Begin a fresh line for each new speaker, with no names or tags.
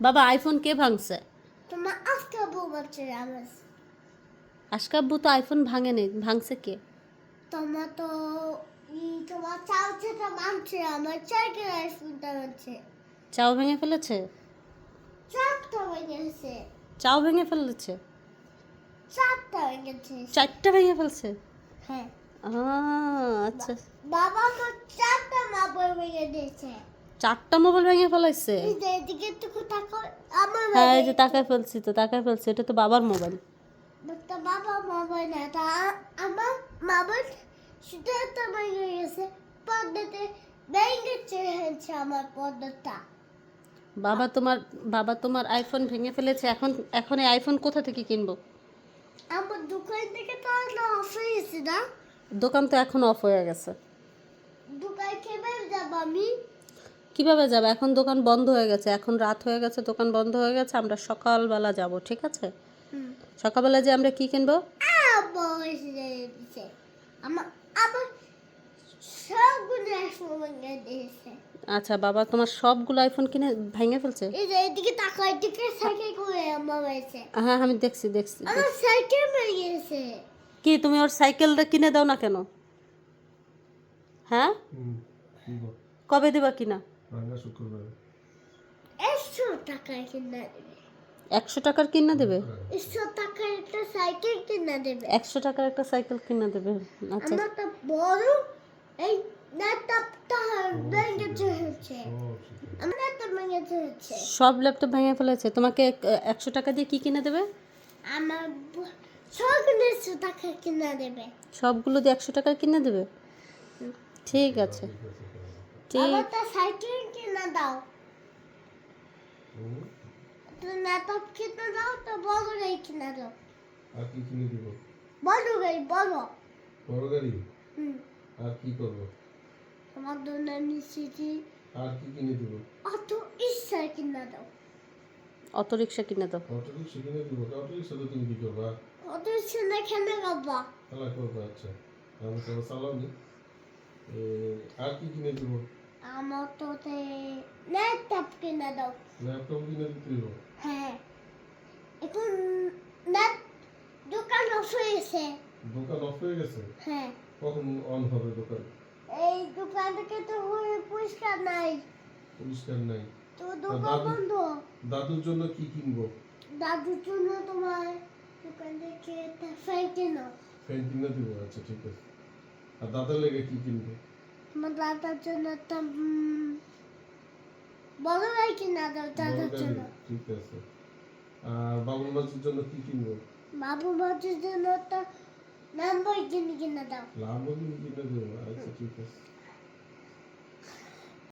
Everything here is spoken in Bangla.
বাবা আইফোন কে ভাঙছে?
তোমার আজকে বউ বলছে আমার
আশকাব্বু তো আইফোন ভাঙেনি ভাঙছে কে?
তোমার তো তোমার চাল সেটা মানছে আমার আইফোনটা মানছে
চাও ভেঙে ফেলেছে?
চারটা গেছে
চাও ভেঙে ফেলেছে?
চারটা গেছে
চারটা ভেঙে ফেলছে?
হ্যাঁ।
আচ্ছা।
বাবা তো চারটা ভেঙে দিয়েছে।
চারটা মোবাইল ভেঙে ফেলাইছে। হ্যাঁ এই যে। তাকায় ফেলছি তো তাকায় ফেলছি এটা তো বাবার মোবাইল।
বাবা মোবাইল না তা আমার মোবাইল ভেঙে গেছে পদ্মাতে ভেঙে চেয়েছে আমার
বাবা তোমার বাবা তোমার আইফোন ভেঙে ফেলেছে এখন এখন এই আইফোন কোথা থেকে কিনবো?
আমার দোকান থেকে তো অফ হয়ে গেছে না?
দোকান তো এখন অফ হয়ে গেছে
দোকান খেয়ে যাব আমি
কীভাবে যাবে? এখন দোকান বন্ধ হয়ে গেছে। এখন রাত হয়ে গেছে দোকান বন্ধ হয়ে গেছে আমরা সকালবেলা যাব ঠিক আছে? সকালবেলা যে আমরা কি কিনবো? আচ্ছা বাবা তোমার সবগুলো আইফোন কিনে ভেঙে ফেলছে?
এই এদিকে তাকাও এদিকে সাইকেল করে আমার হয়েছে
হ্যাঁ আমি দেখছি দেখছি
আমার সাইকেল ভেঙে গেছে
কি তুমি ওর সাইকেলটা কিনে দাও না কেন? হ্যাঁ? কবে দেবা কিনা?
রাঙা শুক্রবার।
একশো টাকায় কিনা দেবে।
একশো টাকার কিনা দেবে?
একশো টাকার একটা সাইকেল কিনা দেবে।
একশো টাকার একটা সাইকেল কিনা দেবে। আচ্ছা।
তো বড় এই ল্যাপটপটা
সব
আমার ল্যাপটপ ভেঙে
সব ল্যাপটপ ভেঙে ফেলেছে। তোমাকে একশো টাকা দিয়ে কি কিনে দেবে?
আমার সবগুলো একশো টাকা কিনা দেবে।
সবগুলো দিয়ে একশো টাকার কিনে দেবে? ঠিক আছে। ঠিক
আমার তো সাইকেল কিনা দাও।
হুম,
তো ল্যাপটপ কিনে দাও তো বড় গাড়ি কিনা দাও।
আর কি কিনে দিব?
বড় গাড়ি বড়।
বড় গাড়ি
হুম।
আর কি করব?
আমার জন্য নিশ্চিতি
আর কি কিনে দিব?
অত ইচ্ছা কিনা দাও।
অটো রিক্সা কিনে দাও।
অটো রিক্সা কিনে দিব? অটো রিক্সা তো তুমি কি করবা?
অত ইচ্ছা না খেলে গাবা
খেলা করবা আচ্ছা। আমি তো চালাওনি এ, আর কি কিনে দিব
আমার তো ল্যাপটপ কিনা দাও
ল্যাপটপ কিনে দিতে দিব
হ্যাঁ এখন দোকান অফ হয়ে গেছে
দোকান অফ হয়ে গেছে
হ্যাঁ
কখন অন হবে দোকান
এই দোকান থেকে তো পরিষ্কার নাই
পরিষ্কার নাই
তো দোকান বন্ধ
দাদুর জন্য কি কিনবো
দাদুর জন্য তোমার দোকান থেকে ফ্যান কেনো
ফ্যান কিনে দিব আচ্ছা ঠিক আছে আর দাদার লেগে কি কিনবো?
আমার দাদার জন্য একটা বড় গাড়ি কিনা দাও দাদার জন্য।
ঠিক আছে। আর বাবুর মাছের জন্য কি কিনবো?
বাবু মাছের জন্য একটা নাম্বার কিনে কিনে দাও।
লাম্বরগিনি কিনে দেবো। আচ্ছা ঠিক আছে।